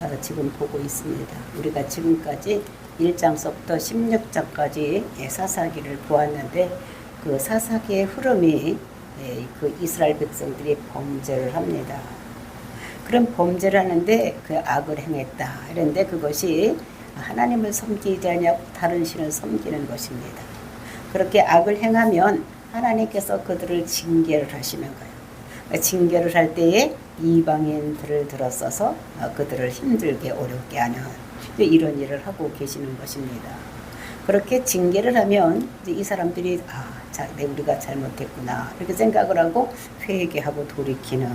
어, 지금 보고 있습니다. 우리가 지금까지 1장서부터 16장까지 사사기를 보았는데 그 사사기의 흐름이 예, 그 이스라엘 백성들이 범죄를 합니다. 그런 범죄를 하는데 그 악을 행했다. 이런데 그것이 하나님을 섬기지 않냐고 다른 신을 섬기는 것입니다. 그렇게 악을 행하면 하나님께서 그들을 징계를 하시는 거예요. 징계를 할 때에 이방인들을 들어서서 어, 그들을 힘들게 어렵게 하는 이런 일을 하고 계시는 것입니다. 그렇게 징계를 하면 이 사람들이 아, 자, 내 우리가 잘못했구나 이렇게 생각을 하고 회개하고 돌이키는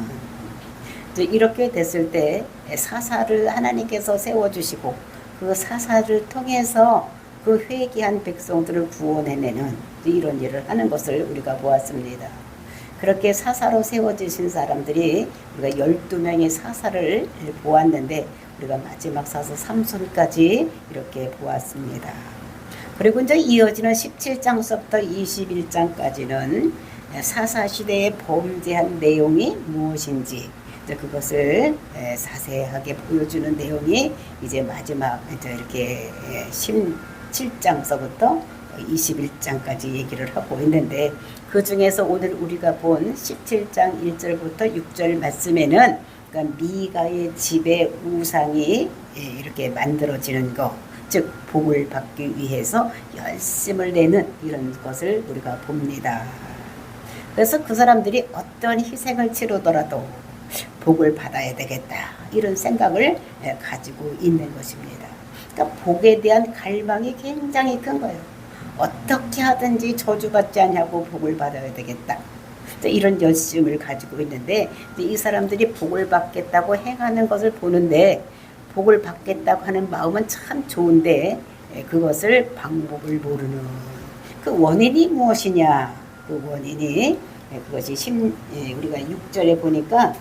이렇게 됐을 때 사사를 하나님께서 세워 주시고 그 사사를 통해서 그 회개한 백성들을 구원해내는 이런 일을 하는 것을 우리가 보았습니다. 그렇게 사사로 세워지신 사람들이 우리가 12명의 사사를 보았는데 우리가 마지막 사사 삼손까지 이렇게 보았습니다. 그리고 이제 이어지는 17장서부터 21장까지는 사사 시대에 범죄한 내용이 무엇인지 이제 그것을 자세하게 보여주는 내용이 이제 마지막 이제 이렇게 17장서부터 21장까지 얘기를 하고 있는데 그 중에서 오늘 우리가 본 17장 1절부터 6절 말씀에는 그러니까 미가의 집의 우상이 이렇게 만들어지는 것, 즉 복을 받기 위해서 열심을 내는 이런 것을 우리가 봅니다. 그래서 그 사람들이 어떤 희생을 치르더라도 복을 받아야 되겠다 이런 생각을 가지고 있는 것입니다. 그러니까 복에 대한 갈망이 굉장히 큰 거예요. 어떻게 하든지 저주받지 않냐고 복을 받아야 되겠다. 이런 열심을 가지고 있는데 이 사람들이 복을 받겠다고 행하는 것을 보는데 복을 받겠다고 하는 마음은 참 좋은데 그것을 방법을 모르는 그 원인이 무엇이냐 그 원인이 그것이 심 우리가 6절에 보니까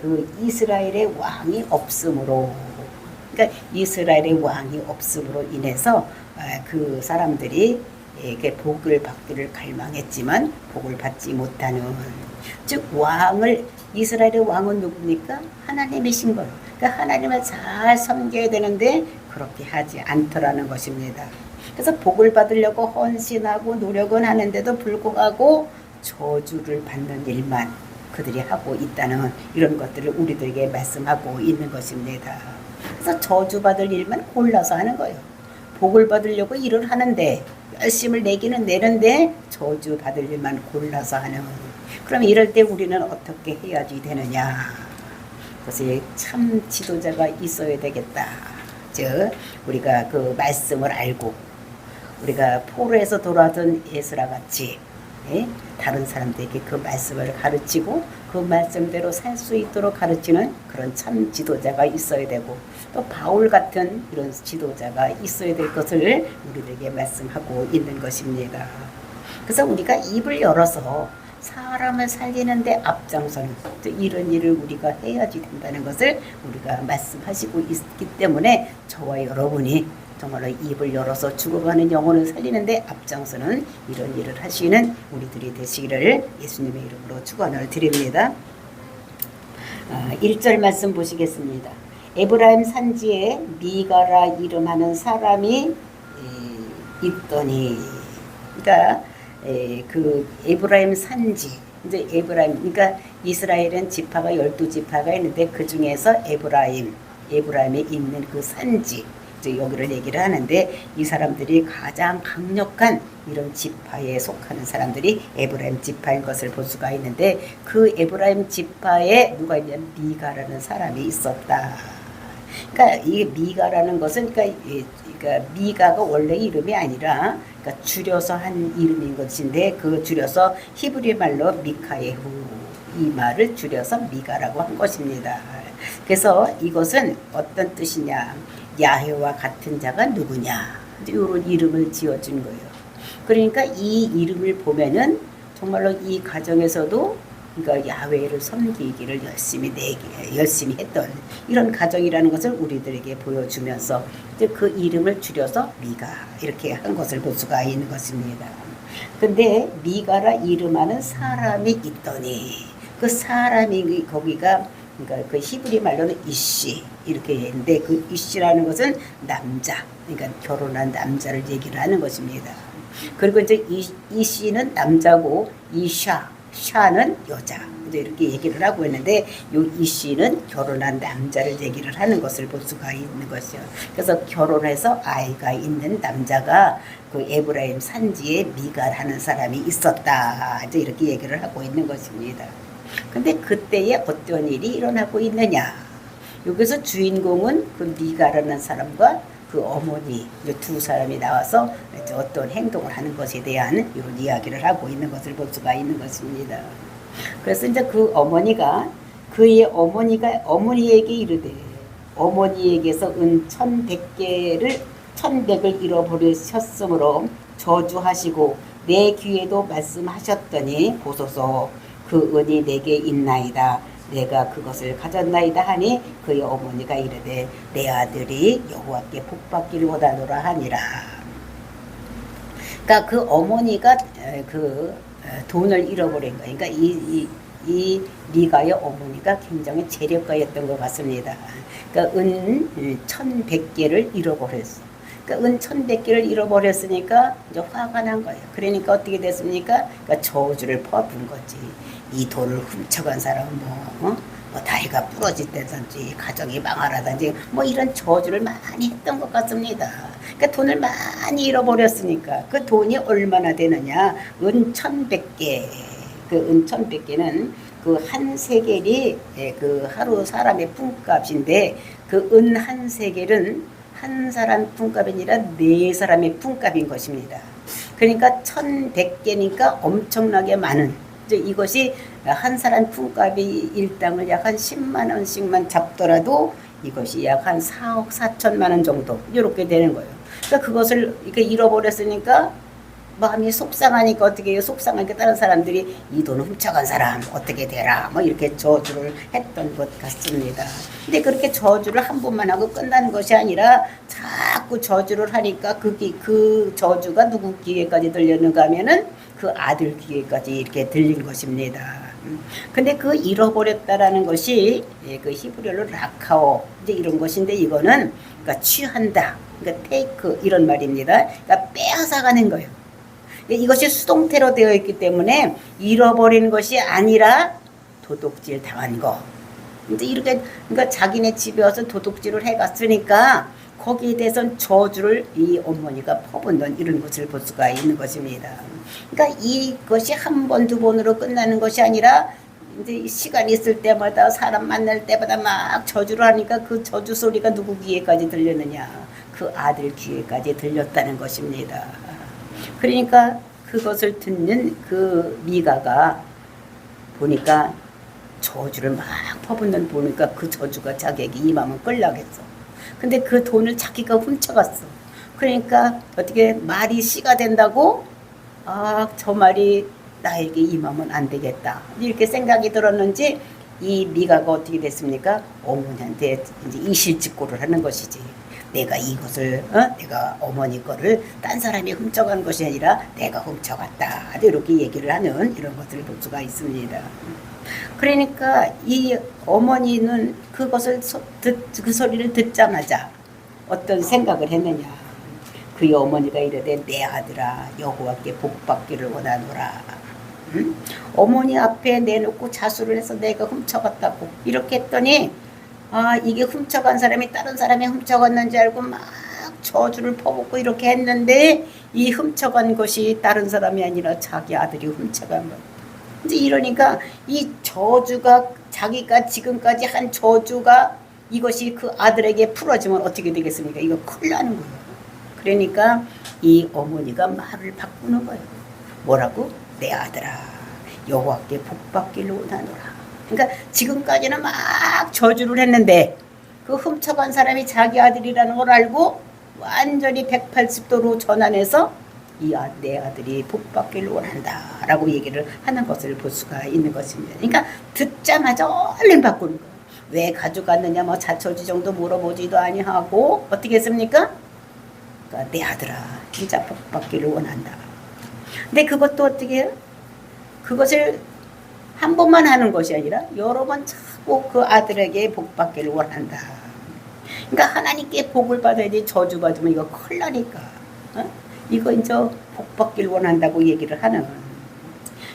그 이스라엘의 왕이 없으므로 그러니까 이스라엘의 왕이 없음으로 인해서 그 사람들이 이게 복을 받기를 갈망했지만 복을 받지 못하는 즉 왕을 이스라엘의 왕은 누굽니까? 하나님이신 거예요. 그러니까 하나님을 잘 섬겨야 되는데 그렇게 하지 않더라는 것입니다. 그래서 복을 받으려고 헌신하고 노력은 하는데도 불구하고 저주를 받는 일만 그들이 하고 있다는 이런 것들을 우리들에게 말씀하고 있는 것입니다. 그래서 저주받을 일만 골라서 하는 거예요. 복을 받으려고 일을 하는데 열심을 내기는 내는데 저주 받을 일만 골라서 하는 그럼 이럴 때 우리는 어떻게 해야지 되느냐? 그것이 참 지도자가 있어야 되겠다. 즉 우리가 그 말씀을 알고 우리가 포로에서 돌아왔던 예수라 같이 예? 다른 사람들에게 그 말씀을 가르치고 그 말씀대로 살 수 있도록 가르치는 그런 참 지도자가 있어야 되고 또 바울 같은 이런 지도자가 있어야 될 것을 우리들에게 말씀하고 있는 것입니다. 그래서 우리가 입을 열어서 사람을 살리는데 앞장서는 이런 일을 우리가 해야지 된다는 것을 우리가 말씀하시고 있기 때문에 저와 여러분이 정말로 입을 열어서 죽어가는 영혼을 살리는데 앞장서는 이런 일을 하시는 우리들이 되시기를 예수님의 이름으로 축원을 드립니다. 아, 1절 말씀 보시겠습니다. 에브라임 산지에 미가라 이름하는 사람이 에, 있더니 그러니까 에, 그 에브라임 산지 이제 에브라임 그러니까 이스라엘은 지파가 열두 지파가 있는데 그 중에서 에브라임 에브라임에 있는 그 산지 이제 여기를 얘기를 하는데 이 사람들이 가장 강력한 이런 지파에 속하는 사람들이 에브라임 지파인 것을 볼 수가 있는데 그 에브라임 지파에 누가 있냐면 미가라는 사람이 있었다. 그러니까 이 미가라는 것은 그러니까, 그러니까 미가가 원래 이름이 아니라 그러니까 줄여서 한 이름인 것인데 그 줄여서 히브리 말로 미카예후 이 말을 줄여서 미가라고 한 것입니다. 그래서 이것은 어떤 뜻이냐? 야훼와 같은 자가 누구냐? 이런 이름을 지어준 거예요. 그러니까 이 이름을 보면은 정말로 이 가정에서도 그러니까 야훼를 섬기기를 열심히 내기 열심히 했던 이런 가정이라는 것을 우리들에게 보여주면서 그 이름을 줄여서 미가 이렇게 한 것을 볼 수가 있는 것입니다. 근데 미가라 이름하는 사람이 있더니 그 사람이 거기가 그러니까 그 히브리 말로는 이씨 이렇게 했는데 그 이씨라는 것은 남자, 그러니까 결혼한 남자를 얘기를 하는 것입니다. 그리고 이제 이, 이씨는 남자고 이샤, 샤는 여자. 이렇게 얘기를 하고 있는데 요 이씨는 결혼한 남자를 얘기를 하는 것을 볼 수가 있는 것이요. 그래서 결혼해서 아이가 있는 남자가 그 에브라임 산지에 미갈하는 사람이 있었다. 이제 이렇게 얘기를 하고 있는 것입니다. 근데 그때에 어떤 일이 일어나고 있느냐? 여기서 주인공은 그 미가라는 사람과 그 어머니 이두 사람이 나와서 어떤 행동을 하는 것에 대한 이런 이야기를 하고 있는 것을 볼 수가 있는 것입니다. 그래서 이제 그 어머니가 그의 어머니가 어머니에게 이르되 어머니에게서 은 천백 개를 천백을 잃어버리셨으므로 저주하시고 내 귀에도 말씀하셨더니 보소서 그 은이 내게 있나이다. 내가 그것을 가졌나이다 하니 그의 어머니가 이르되 내 아들이 여호와께 복받기를 원하노라 하니라. 그러니까 그 어머니가 에, 그 에, 돈을 잃어버린 거예요. 그러니까 이, 이, 이 리가의 어머니가 굉장히 재력가였던 것 같습니다. 그러니까 은 천백 개를 잃어버렸어. 그러니까 은 천백 개를 잃어버렸으니까 이제 화가 난 거예요. 그러니까 어떻게 됐습니까? 그러니까 저주를 퍼부은 거지. 이 돈을 훔쳐간 사람은 뭐, 어? 뭐 다리가 부러진다든지 가정이 망하라든지 뭐 이런 저주를 많이 했던 것 같습니다. 그러니까 돈을 많이 잃어버렸으니까 그 돈이 얼마나 되느냐? 은 천백 개. 그 은 천백 개는 그 한 세겔이 예, 그 하루 사람의 품값인데 그 은 한 세겔은 한 사람 품값이 아니라 네 사람의 품값인 것입니다. 그러니까 천백 개니까 엄청나게 많은 이제 이것이 한 사람 품값이 일당을 약 한 10만 원씩만 잡더라도 이것이 약 한 4억 4천만 원 정도 이렇게 되는 거예요. 그러니까 그것을 이렇게 잃어버렸으니까 마음이 속상하니까 어떻게 해요? 속상하니까 다른 사람들이 이 돈을 훔쳐간 사람 어떻게 되라 뭐 이렇게 저주를 했던 것 같습니다. 근데 그렇게 저주를 한 번만 하고 끝나는 것이 아니라 자꾸 저주를 하니까 그게 그 저주가 누구 귀에까지 들렸는가 하면은 그 아들 귀에까지 이렇게 들린 것입니다. 음. 근데 그 잃어버렸다라는 것이 예, 그 히브리어로 라카오 이제 이런 것인데 이거는 그러니까 취한다, 그러니까 테이크 이런 말입니다. 그러니까 빼앗아가는 거예요. 근데 이것이 수동태로 되어 있기 때문에 잃어버린 것이 아니라 도둑질 당한 거. 이제 이렇게 그러니까 자기네 집에 와서 도둑질을 해갔으니까 거기에 대해서는 저주를 이 어머니가 퍼붓는 이런 것을 볼 수가 있는 것입니다. 그러니까 이것이 한 번, 두 번으로 끝나는 것이 아니라 이제 시간 있을 때마다 사람 만날 때마다 막 저주를 하니까 그 저주 소리가 누구 귀에까지 들렸느냐? 그 아들 귀에까지 들렸다는 것입니다. 그러니까 그것을 듣는 그 미가가 보니까 저주를 막 퍼붓는 보니까 그 저주가 자기에게 임하면 끌라겠어. 근데 그 돈을 자기가 훔쳐갔어. 그러니까 어떻게 말이 씨가 된다고 아, 저 말이 나에게 임하면 안 되겠다. 이렇게 생각이 들었는지 이 미가가 어떻게 됐습니까? 어머니한테 이제 이실직고를 하는 것이지. 내가 이것을 어? 내가 어머니 거를 딴 사람이 훔쳐간 것이 아니라 내가 훔쳐갔다. 이렇게 얘기를 하는 이런 것들을 볼 수가 있습니다. 그러니까 이 어머니는 그것을 소, 듣, 그 소리를 듣자마자 어떤 생각을 했느냐. 그 어머니가 이르되 내 아들아 여호와께 복받기를 원하노라. 응? 어머니 앞에 내놓고 자수를 해서 내가 훔쳐갔다고 이렇게 했더니 아 이게 훔쳐간 사람이 다른 사람이 훔쳐갔는지 알고 막 저주를 퍼붓고 이렇게 했는데 이 훔쳐간 것이 다른 사람이 아니라 자기 아들이 훔쳐간 것. 이제 이러니까 이 저주가 자기가 지금까지 한 저주가 이것이 그 아들에게 풀어지면 어떻게 되겠습니까? 이거 큰일 나는 거예요. 그러니까 이 어머니가 말을 바꾸는 거예요. 뭐라고? 내 아들아 여호와께 복받기를 원하노라. 그러니까 지금까지는 막 저주를 했는데 그 훔쳐간 사람이 자기 아들이라는 걸 알고 완전히 180도로 전환해서 이 아, 내 아들이 복받기를 원한다 라고 얘기를 하는 것을 볼 수가 있는 것입니다. 그러니까 듣자마자 얼른 바꾸는 거예요. 왜 가져갔느냐 뭐 자처지 정도 물어보지도 아니하고 어떻게 했습니까? 그러니까 내 아들아 진짜 복받기를 원한다. 근데 그것도 어떻게 해요? 그것을 한 번만 하는 것이 아니라 여러 번 자꾸 그 아들에게 복 받기를 원한다. 그러니까 하나님께 복을 받아야지 저주 받으면 이거 큰일 나니까. 어? 이거 이제 복 받기를 원한다고 얘기를 하는.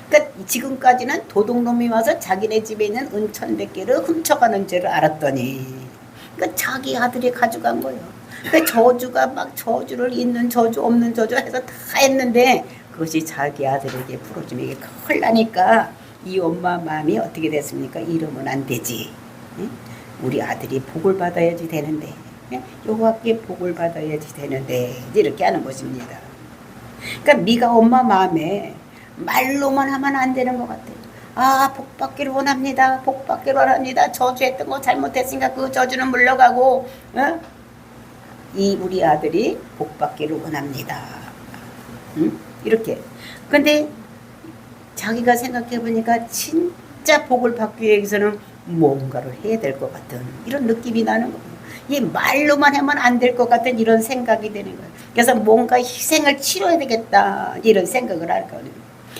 그러니까 지금까지는 도둑놈이 와서 자기네 집에 있는 은천 백 개를 훔쳐가는 죄를 알았더니 그러니까 자기 아들이 가져간 거예요. 그 저주가 막 저주를 있는 저주 없는 저주 해서 다 했는데 그것이 자기 아들에게 풀어주면 이게 큰일 나니까 이 엄마 마음이 어떻게 됐습니까? 이러면 안 되지. 응? 우리 아들이 복을 받아야지 되는데 응? 여호와께 복을 받아야지 되는데 이렇게 하는 것입니다. 그러니까 미가 엄마 마음에 말로만 하면 안 되는 것 같아요. 아, 복 받기를 원합니다. 복 받기를 원합니다. 저주했던 거 잘못했으니까 그 저주는 물러가고, 어? 이 우리 아들이 복 받기를 원합니다. 응? 이렇게. 근데 자기가 생각해 보니까 진짜 복을 받기 위해서는 뭔가를 해야 될 것 같은 이런 느낌이 나는 거예요. 이 말로만 하면 안 될 것 같은 이런 생각이 되는 거예요. 그래서 뭔가 희생을 치러야 되겠다 이런 생각을 할 거예요.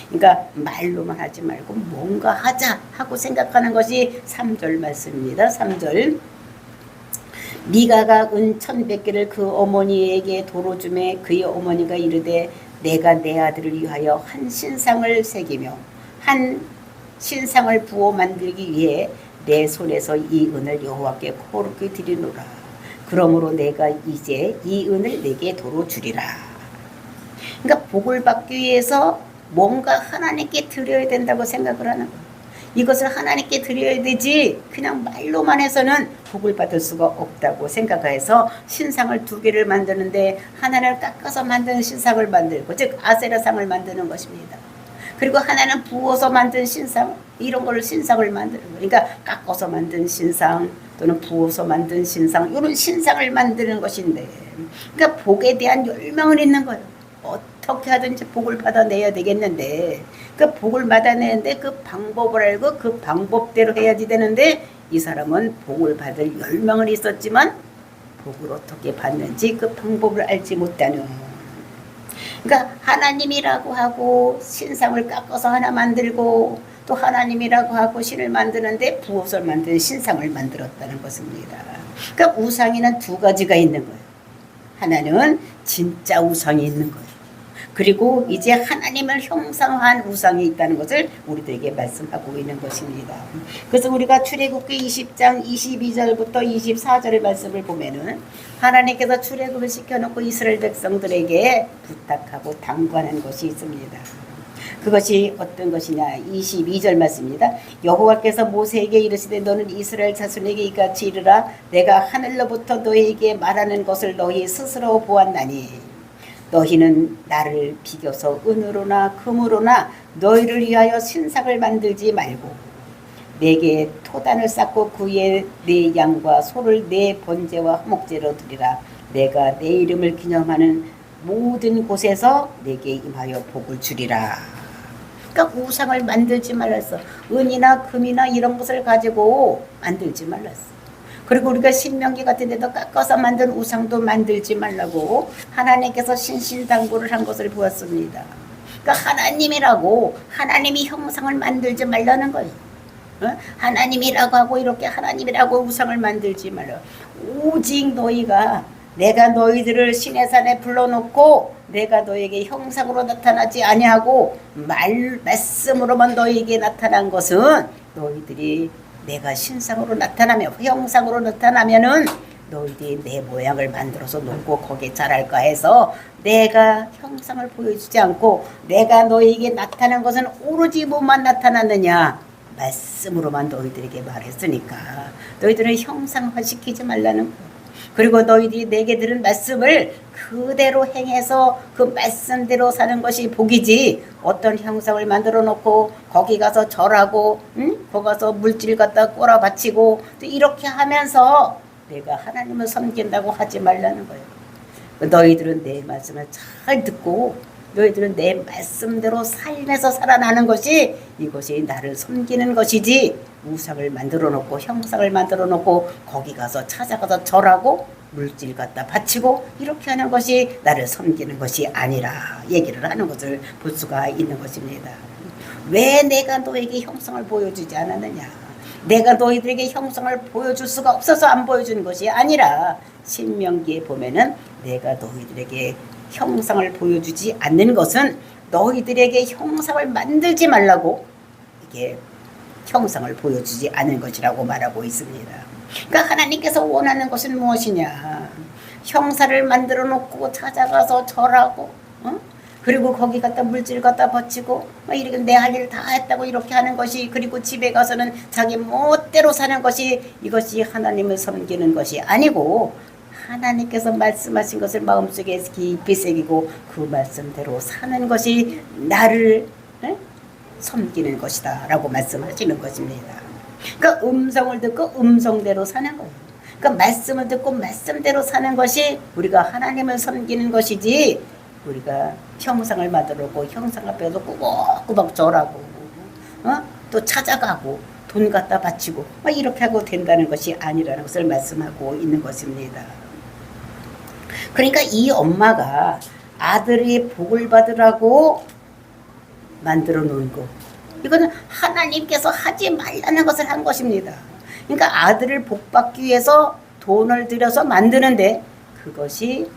그러니까 말로만 하지 말고 뭔가 하자 하고 생각하는 것이 3절 말씀입니다. 3절 미가가 은 천백 개를 그 어머니에게 도로 주매 그의 어머니가 이르되 내가 내 아들을 위하여 한 신상을 새기며 한 신상을 부어 만들기 위해 내 손에서 이 은을 여호와께 거룩히 드리노라. 그러므로 내가 이제 이 은을 내게 도로 주리라. 그러니까 복을 받기 위해서 뭔가 하나님께 드려야 된다고 생각을 하는 거예요. 이것을 하나님께 드려야 되지 그냥 말로만 해서는 복을 받을 수가 없다고 생각해서 신상을 두 개를 만드는데 하나를 깎아서 만드는 신상을 만들고 즉 아세라상을 만드는 것입니다. 그리고 하나는 부어서 만든 신상 이런 걸 신상을 만드는 거예요. 그러니까 깎아서 만든 신상 또는 부어서 만든 신상 이런 신상을 만드는 것인데 그러니까 복에 대한 열망을 있는 거예요. 어떻게 하든지 복을 받아내야 되겠는데 그 복을 받아내는데 그 방법을 알고 그 방법대로 해야지 되는데 이 사람은 복을 받을 열망은 있었지만 복을 어떻게 받는지 그 방법을 알지 못하는 그러니까 하나님이라고 하고 신상을 깎아서 하나 만들고 또 하나님이라고 하고 신을 만드는데 부옷을 만드는 신상을 만들었다는 것입니다. 그러니까 우상에는 두 가지가 있는 거예요. 하나는 진짜 우상이 있는 거예요. 그리고 이제 하나님을 형상화한 우상이 있다는 것을 우리들에게 말씀하고 있는 것입니다. 그래서 우리가 출애굽기 20장 22절부터 24절의 말씀을 보면은 하나님께서 출애굽을 시켜놓고 이스라엘 백성들에게 부탁하고 당부하는 것이 있습니다. 그것이 어떤 것이냐? 22절 말씀입니다. 여호와께서 모세에게 이르시되 너는 이스라엘 자손에게 이같이 이르라. 내가 하늘로부터 너희에게 말하는 것을 너희 스스로 보았나니 너희는 나를 비겨서 은으로나 금으로나 너희를 위하여 신상을 만들지 말고 내게 토단을 쌓고 그에 내 양과 소를 내 번제와 화목제로 드리라. 내가 내 이름을 기념하는 모든 곳에서 내게 임하여 복을 주리라 그러니까 우상을 만들지 말랐어 은이나 금이나 이런 것을 가지고 만들지 말랐어 그리고 우리가 신명기 같은 데도 깎아서 만든 우상도 만들지 말라고 하나님께서 신신당부를 한 것을 보았습니다. 그러니까 하나님이라고 하나님이 형상을 만들지 말라는 거예요. 어? 하나님이라고 하고 이렇게 하나님이라고 우상을 만들지 말라. 오직 너희가 내가 너희들을 신의 산에 불러놓고 내가 너에게 형상으로 나타나지 아니하고 말 말씀으로만 너희에게 나타난 것은 너희들이 내가 신상으로 나타나면 형상으로 나타나면은 너희들이 내 모양을 만들어서 놓고 거기에 자랄까 해서 내가 형상을 보여주지 않고 내가 너희에게 나타난 것은 오로지 뭐만 나타났느냐? 말씀으로만 너희들에게 말했으니까. 너희들은 형상화시키지 말라는 거. 그리고 너희들이 내게 들은 말씀을 그대로 행해서 그 말씀대로 사는 것이 복이지 어떤 형상을 만들어 놓고 거기 가서 절하고 응? 거기 가서 물질 갖다 꼬라 바치고 또 이렇게 하면서 내가 하나님을 섬긴다고 하지 말라는 거예요. 너희들은 내 말씀을 잘 듣고 너희들은 내 말씀대로 삶에서 살아나는 것이 이것이 나를 섬기는 것이지 우상을 만들어 놓고 형상을 만들어 놓고 거기 가서 찾아가서 절하고 물질 갖다 바치고 이렇게 하는 것이 나를 섬기는 것이 아니라 얘기를 하는 것을 볼 수가 있는 것입니다. 왜 내가 너에게 형성을 보여주지 않았느냐? 내가 너희들에게 형성을 보여줄 수가 없어서 안 보여주는 것이 아니라 신명기에 보면은 내가 너희들에게 형상을 보여주지 않는 것은 너희들에게 형상을 만들지 말라고 이게 형상을 보여주지 않은 것이라고 말하고 있습니다. 그러니까 하나님께서 원하는 것은 무엇이냐? 형사를 만들어 놓고 찾아가서 절하고, 어? 그리고 거기 갖다 물질 갖다 버치고, 막 이렇게 내 할 일 다 했다고 이렇게 하는 것이, 그리고 집에 가서는 자기 멋대로 사는 것이 이것이 하나님을 섬기는 것이 아니고, 하나님께서 말씀하신 것을 마음속에 깊이 새기고 그 말씀대로 사는 것이 나를 에? 섬기는 것이다 라고 말씀하시는 것입니다. 그러니까 음성을 듣고 음성대로 사는 거예요. 그러니까 말씀을 듣고 말씀대로 사는 것이 우리가 하나님을 섬기는 것이지 우리가 형상을 만들고 형상 앞에서 꾸벅꾸벅 절하고 어? 또 찾아가고 돈 갖다 바치고 막 이렇게 하고 된다는 것이 아니라는 것을 말씀하고 있는 것입니다. 그러니까 이 엄마가 아들이 복을 받으라고 만들어 놓은 거. 이거는 하나님께서 하지 말라는 것을 한 것입니다. 그러니까 아들을 복받기 위해서 돈을 들여서 만드는데 그것이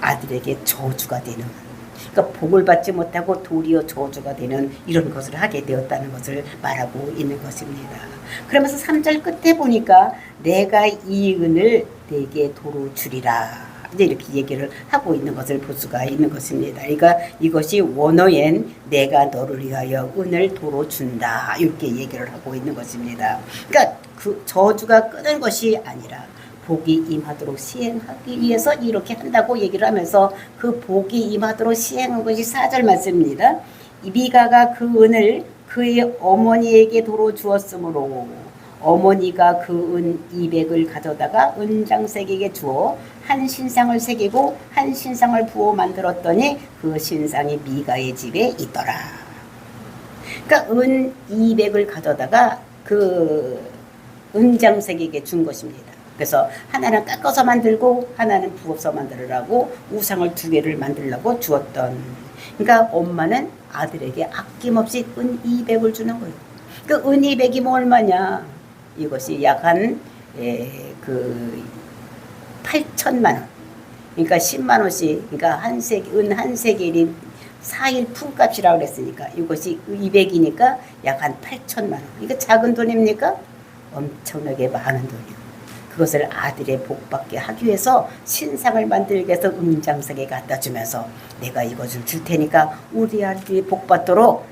아들에게 저주가 되는 그러니까 복을 받지 못하고 도리어 저주가 되는 이런 것을 하게 되었다는 것을 말하고 있는 것입니다. 그러면서 3절 끝에 보니까 내가 이 은을 내게 도로 주리라. 이제 이렇게 얘기를 하고 있는 것을 볼 수가 있는 것입니다. 그러니까 이것이 원어엔 내가 너를 위하여 은을 도로 준다. 이렇게 얘기를 하고 있는 것입니다. 그러니까 그 저주가 끄는 것이 아니라 복이 임하도록 시행하기 위해서 이렇게 한다고 얘기를 하면서 그 복이 임하도록 시행한 것이 4절 말씀입니다. 이 미가가 그 은을 그의 어머니에게 도로 주었으므로 어머니가 그은 200을 가져다가 은장색에게 주어 한 신상을 새기고 한 신상을 부어 만들었더니 그 신상이 미가의 집에 있더라. 그러니까 은 200을 가져다가 그 은장색에게 준 것입니다. 그래서 하나는 깎아서 만들고 하나는 부어서 만들으라고 우상을 두 개를 만들라고 주었던. 그러니까 엄마는 아들에게 아낌없이 은 200을 주는 거예요. 그은 200이 뭐 얼마냐? 이것이 약한그 8천만 원. 그러니까 10만 원씩 그러니까 한 세기 은한 세겔이 4일 품값이라고 그랬으니까 이것이 200이니까 약 한 8천만 원. 이거 작은 돈입니까? 엄청나게 많은 돈이요. 그것을 아들의 복 받게 하기 위해서 신상을 만들기 위해서 음장석에 갖다 주면서 내가 이것을 줄 테니까 우리 아들이 복 받도록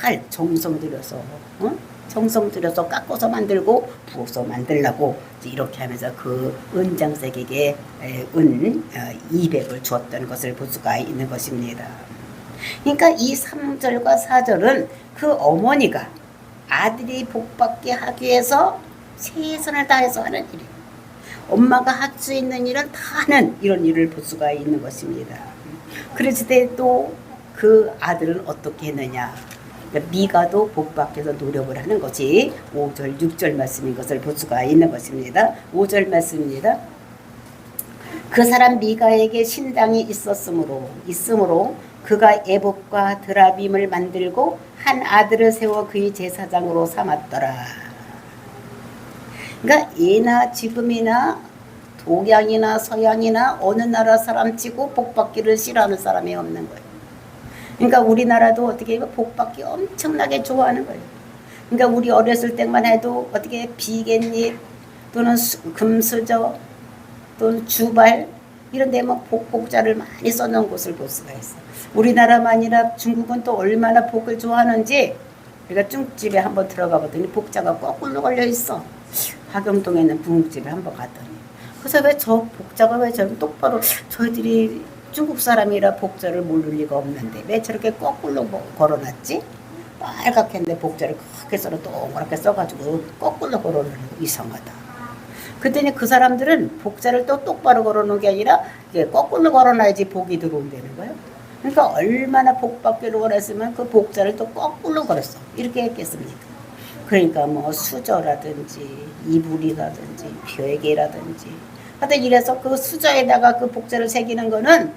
잘 정성 들여서 어? 정성 들여서 깎아서 만들고 부어서 만들라고 이렇게 하면서 그 은장색에게 은 200을 어, 주었던 것을 볼 수가 있는 것입니다. 그러니까 이 3절과 4절은 그 어머니가 아들이 복받게 하기 위해서 최선을 다해서 하는 일이에요. 엄마가 할 수 있는 일은 다 하는 이런 일을 볼 수가 있는 것입니다. 그랬을 때 또 그 아들은 어떻게 했느냐. 그러니까 미가도 복받게서 노력을 하는 것이 5절, 6절 말씀인 것을 볼 수가 있는 것입니다. 5절 말씀입니다. 그 사람 미가에게 신당이 있었으므로 있으므로 그가 애복과 드라빔을 만들고 한 아들을 세워 그의 제사장으로 삼았더라. 그러니까 예나 지금이나 동양이나 서양이나 어느 나라 사람 치고 복받기를 싫어하는 사람이 없는 거예요. 그러니까 우리나라도 어떻게 복받기 엄청나게 좋아하는 거예요. 그러니까 우리 어렸을 때만 해도 어떻게 비갯잎 또는 수, 금수저 또는 주발 이런 데막 뭐 복복자를 많이 써놓은 곳을 볼 수가 있어. 우리나라만 아니라 중국은 또 얼마나 복을 좋아하는지 우리가 중국집에 한번 들어가 보더니 복자가 거꾸로 걸려 있어. 하경동에 있는 부흥집에 한번 갔더니 그래서 왜 저 복자가 왜 저렇게 똑바로 저희들이 중국 사람이라 복자를 모를 리가 없는데 왜 저렇게 거꾸로 뭐 걸어놨지? 빨갛게 했는데 복자를 크게 써서 동그랗게 써가지고 거꾸로 걸어놓는 이상하다. 그랬더니 그 사람들은 복자를 또 똑바로 걸어놓은 게 아니라 이게 거꾸로 걸어놔야지 복이 들어온다는 거예요. 그러니까 얼마나 복받기를 원했으면 그 복자를 또 거꾸로 걸었어. 이렇게 했겠습니까? 그러니까 뭐 수저라든지 이불이라든지 벼개라든지 하여튼 이래서 그 수저에다가 그 복자를 새기는 거는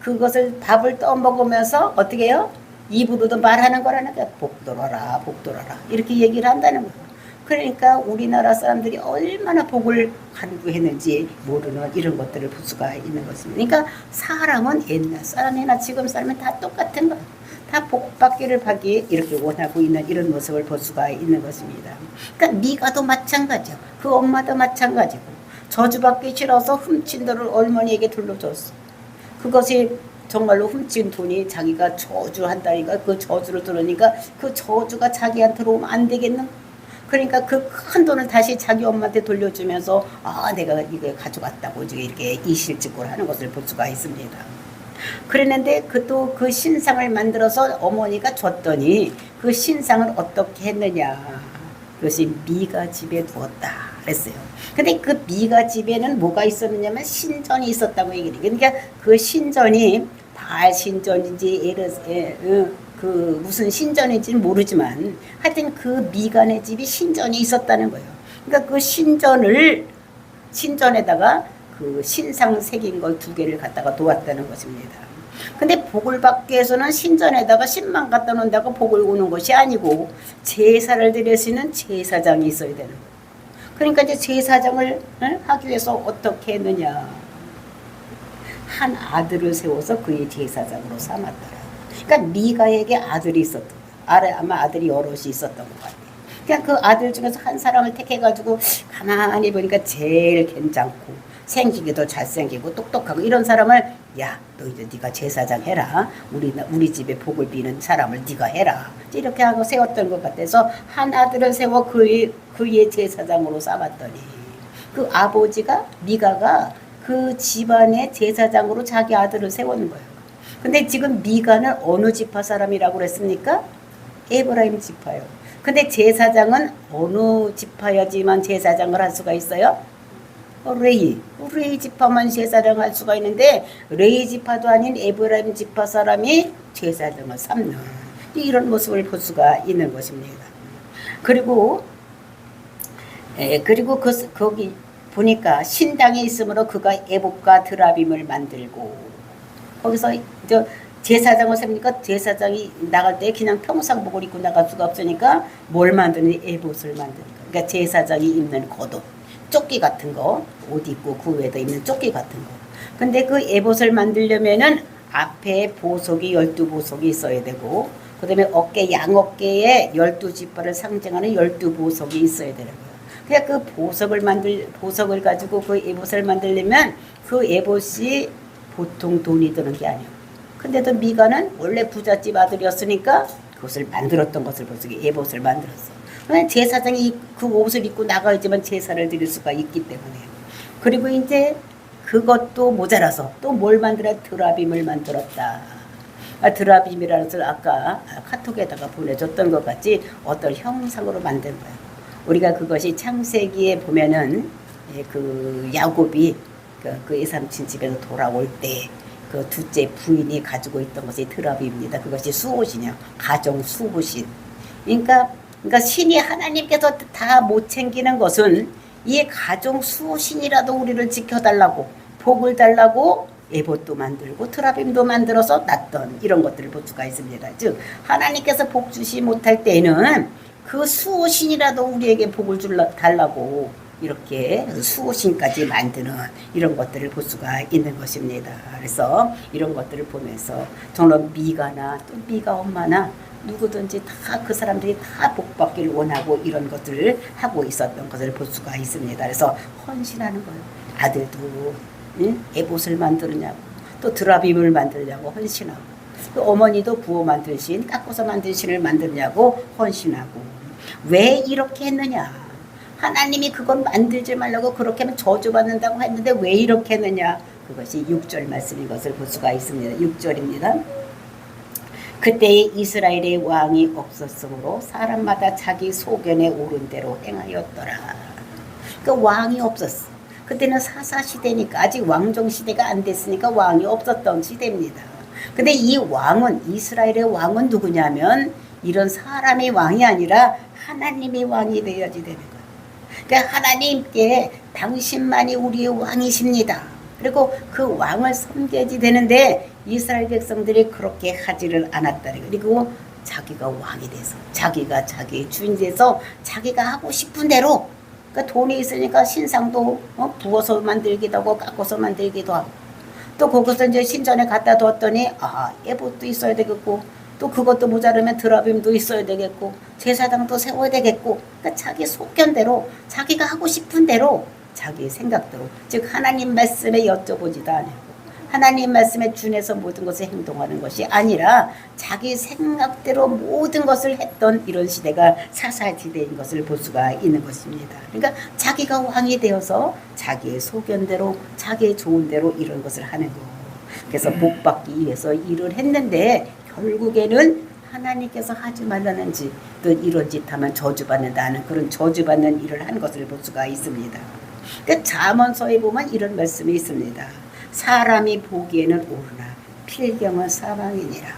그것을 밥을 떠먹으면서 어떻게 해요? 입으로도 말하는 거라니까 복돌아라 복돌아라 이렇게 얘기를 한다는 거예요. 그러니까 우리나라 사람들이 얼마나 복을 간구했는지 모르는 이런 것들을 볼 수가 있는 것입니다. 그러니까 사람은 옛날 사람이나 지금 사람은 다 똑같은 거예요. 다 복받기를 하기 이렇게 원하고 있는 이런 모습을 볼 수가 있는 것입니다. 그러니까 미가도 마찬가지야. 그 엄마도 마찬가지고 저주받기 싫어서 훔친 돈을 어머니에게 돌려줬어. 그것이 정말로 훔친 돈이 자기가 저주한다니까 그 저주를 들으니까 그 저주가 자기한테 오면 안 되겠는 그러니까 그 큰 돈을 다시 자기 엄마한테 돌려주면서 아 내가 이거 가져갔다고 이렇게 이실직고를 하는 것을 볼 수가 있습니다. 그랬는데 그 또 그 신상을 만들어서 어머니가 줬더니 그 신상을 어떻게 했느냐? 그것이 미가 집에 두었다 그랬어요. 근데 그 미가 집에는 뭐가 있었느냐면 신전이 있었다고 얘기를 해요. 그러니까 그 신전이 발 신전인지 에르 에, 어, 그 무슨 신전인지는 모르지만 하여튼 그 미간의 집이 신전이 있었다는 거예요. 그러니까 그 신전을 신전에다가 그 신상 새긴 걸 두 개를 갖다가 놓았다는 것입니다. 근데 복을 받기 위해서는 신전에다가 신만 갖다 놓는다고 복을 오는 것이 아니고 제사를 드릴 수 있는 제사장이 있어야 되는 거예요. 그러니까 이제 제사장을 응? 하기 위해서 어떻게 했느냐. 한 아들을 세워서 그의 제사장으로 삼았더라. 그러니까 미가에게 아들이 있었던. 아래 아마 아들이 여럿이 있었던 것 같아요. 그냥 그 아들 중에서 한 사람을 택해가지고 가만히 보니까 제일 괜찮고 생기기도 잘생기고 똑똑하고 이런 사람을 야 너 이제 네가 제사장 해라 우리 우리 집에 복을 비는 사람을 네가 해라 이렇게 하고 세웠던 것 같아서 한 아들을 세워 그의 그의 제사장으로 삼았더니 그 아버지가 미가가 그 집안의 제사장으로 자기 아들을 세우는 거예요. 근데 지금 미가는 어느 지파 사람이라고 그랬습니까? 에브라임 지파요. 근데 제사장은 어느 지파야지만 제사장을 할 수가 있어요? 어, 레이. 레이 지파만 제사장 할 수가 있는데 레이 지파도 아닌 에브라임 지파 사람이 제사장을 삼는 이런 모습을 볼 수가 있는 것입니다. 그리고 에, 그리고 그 거기 보니까 신당에 있으므로 그가 애복과 드라빔을 만들고 거기서 저 제사장을 세우니까 제사장이 나갈 때 그냥 평상복을 입고 나갈 수가 없으니까 뭘 만드니? 애봇을 만드니까 그러니까 제사장이 입는 겉옷 조끼 같은 거. 옷 입고 그 외에도 입는 조끼 같은 거. 근데 그 애봇을 만들려면은 앞에 보석이 열두 보석이 있어야 되고 그다음에 어깨 양어깨에 열두 지파를 상징하는 열두 보석이 있어야 되는 거예요. 그냥 그 보석을 만들 보석을 가지고 그 에봇을 만들려면 그 에봇이 보통 돈이 드는 게 아니에요. 근데도 미가는 원래 부잣집 아들이었으니까 그것을 만들었던 것을 보서 에봇을 만들었어. 제사장이 그 옷을 입고 나가야지만 제사를 드릴 수가 있기 때문에. 그리고 이제 그것도 모자라서 또 뭘 만들어 드라빔을 만들었다. 아, 드라빔이라는 것을 아까 카톡에다가 보내줬던 것 같이 어떤 형상으로 만든 거예요. 우리가 그것이 창세기에 보면은 예, 그 야곱이 그, 그 이삼친 집에서 돌아올 때 그 둘째 부인이 가지고 있던 것이 드라빔입니다. 그것이 수호신이요. 가정 수호신. 그러니까 그러니까 신이 하나님께서 다 못 챙기는 것은 이 가정 수호신이라도 우리를 지켜달라고 복을 달라고 에봇도 만들고 트라빔도 만들어서 놨던 이런 것들을 볼 수가 있습니다. 즉 하나님께서 복 주시 못할 때는 그 수호신이라도 우리에게 복을 줄라 달라고 이렇게 수호신까지 만드는 이런 것들을 볼 수가 있는 것입니다. 그래서 이런 것들을 보면서 정말 미가나 또 미가 엄마나 누구든지 다 그 사람들이 다 복받기를 원하고 이런 것들을 하고 있었던 것을 볼 수가 있습니다. 그래서 헌신하는 거예요. 아들도 응? 에봇을 만들냐고 또 드라빔을 만들냐고 헌신하고 또 어머니도 부어 만들 신 깎아서 만든 신을 만들냐고 헌신하고. 왜 이렇게 했느냐? 하나님이 그건 만들지 말라고 그렇게 하면 저주받는다고 했는데 왜 이렇게 했느냐? 그것이 6절 말씀인 것을 볼 수가 있습니다. 6절입니다. 그때에 이스라엘의 왕이 없었으므로 사람마다 자기 소견에 오른 대로 행하였더라. 그 왕이 없었어. 그때는 사사 시대니까 아직 왕정 시대가 안 됐으니까 왕이 없었던 시대입니다. 근데 이 왕은 이스라엘의 왕은 누구냐면 이런 사람의 왕이 아니라 하나님의 왕이 되어야지 되는 거예요. 그러니까 하나님께 당신만이 우리의 왕이십니다. 그리고 그 왕을 섬겨야지 되는데 이스라엘 백성들이 그렇게 하지를 않았다는 거. 그리고 자기가 왕이 돼서 자기가 자기의 주인이 돼서 자기가 하고 싶은 대로 그러니까 돈이 있으니까 신상도 어, 부어서 만들기도 하고 깎아서 만들기도 하고 또 거기서 이제 신전에 갖다 뒀더니 아 예복도 있어야 되겠고 또 그것도 모자르면 드라빔도 있어야 되겠고 제사장도 세워야 되겠고 그러니까 자기 속견대로 자기가 하고 싶은 대로 자기 생각대로 즉 하나님 말씀에 여쭤보지도 않고 하나님 말씀에 준해서 모든 것을 행동하는 것이 아니라 자기 생각대로 모든 것을 했던 이런 시대가 사사 시대인 것을 볼 수가 있는 것입니다. 그러니까 자기가 왕이 되어서 자기의 소견대로 자기의 좋은 대로 이런 것을 하는 거. 그래서 복 받기 위해서 일을 했는데 결국에는 하나님께서 하지 말라는 짓, 또 이런 짓 하면 저주받는다는 그런 저주받는 일을 한 것을 볼 수가 있습니다. 그 잠언서에 보면 이런 말씀이 있습니다. 사람이 보기에는 옳으나 필경은 사망이니라.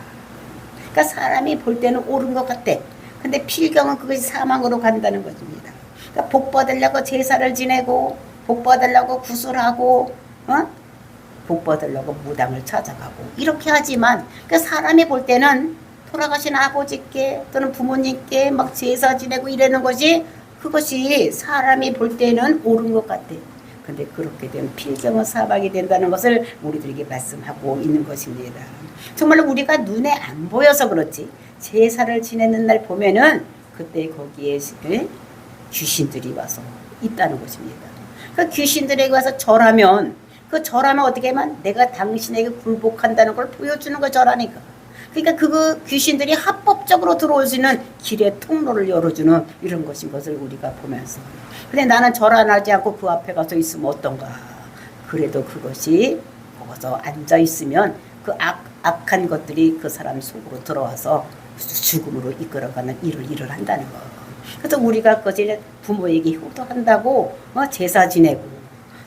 그러니까 사람이 볼 때는 옳은 것 같대. 근데 필경은 그것이 사망으로 간다는 것입니다. 그러니까 복 받으려고 제사를 지내고 복 받으려고 구슬하고 어? 복 받으려고 무당을 찾아가고 이렇게 하지만 그 사람이 볼 때는 돌아가신 아버지께 또는 부모님께 막 제사 지내고 이러는 것이 그것이 사람이 볼 때는 옳은 것 같아. 근데 그렇게 되면 필경은 사박이 된다는 것을 우리들에게 말씀하고 있는 것입니다. 정말로 우리가 눈에 안 보여서 그렇지 제사를 지내는 날 보면은 그때 거기에 예? 귀신들이 와서 있다는 것입니다. 그 귀신들에게 와서 절하면 그 절하면 어떻게 하면 내가 당신에게 굴복한다는 걸 보여주는 거 절하니까. 그러니까 그거 귀신들이 합법적으로 들어올 수 있는 길의 통로를 열어주는 이런 것인 것을 우리가 보면서. 근데 나는 절안 하지 않고 그 앞에 가서 있으면 어떤가? 그래도 그것이 거기서 앉아 있으면 그 악, 악한 것들이 그 사람 속으로 들어와서 죽음으로 이끌어가는 일을 일을 한다는 거. 그래서 우리가 그것을 부모에게 효도한다고 어, 제사 지내고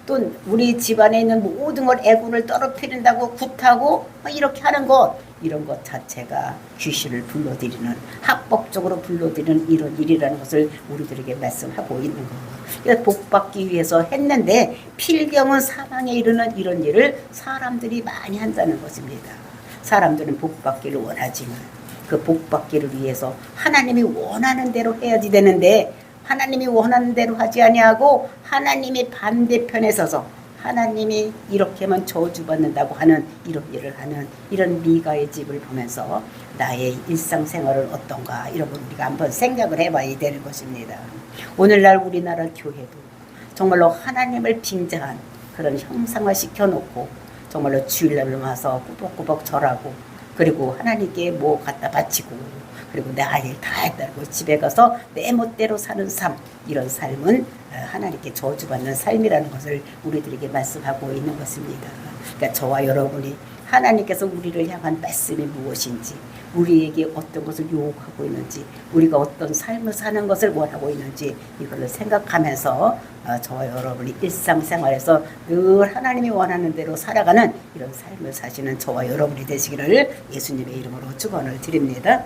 또 우리 집안에 있는 모든 걸 애군을 떨어뜨린다고 굿하고 뭐 이렇게 하는 것 이런 것 자체가 귀신을 불러들이는 합법적으로 불러들이는 이런 일이라는 것을 우리들에게 말씀하고 있는 거. 그래서 복 받기 위해서 했는데 필경은 사망에 이르는 이런 일을 사람들이 많이 한다는 것입니다. 사람들은 복 받기를 원하지만 그 복 받기를 위해서 하나님이 원하는 대로 해야지 되는데 하나님이 원하는 대로 하지 아니하고 하나님이 반대편에 서서 하나님이 이렇게 하면 저주받는다고 하는 이런 일을 하는 이런 미가의 집을 보면서 나의 일상생활은 어떤가 이런 걸 우리가 한번 생각을 해봐야 되는 것입니다. 오늘날 우리나라 교회도 정말로 하나님을 빙자한 그런 형상화 시켜놓고 정말로 주일날 와서 꾸벅꾸벅 절하고 그리고 하나님께 뭐 갖다 바치고 그리고 내할일다 했다고 집에 가서 내 멋대로 사는 삶 이런 삶은 어, 하나님께 저주받는 삶이라는 것을 우리들에게 말씀하고 있는 것입니다. 그러니까 저와 여러분이 하나님께서 우리를 향한 말씀이 무엇인지 우리에게 어떤 것을 요구하고 있는지 우리가 어떤 삶을 사는 것을 원하고 있는지 이걸 생각하면서 어, 저와 여러분이 일상생활에서 늘 하나님이 원하는 대로 살아가는 이런 삶을 사시는 저와 여러분이 되시기를 예수님의 이름으로 축원을 드립니다.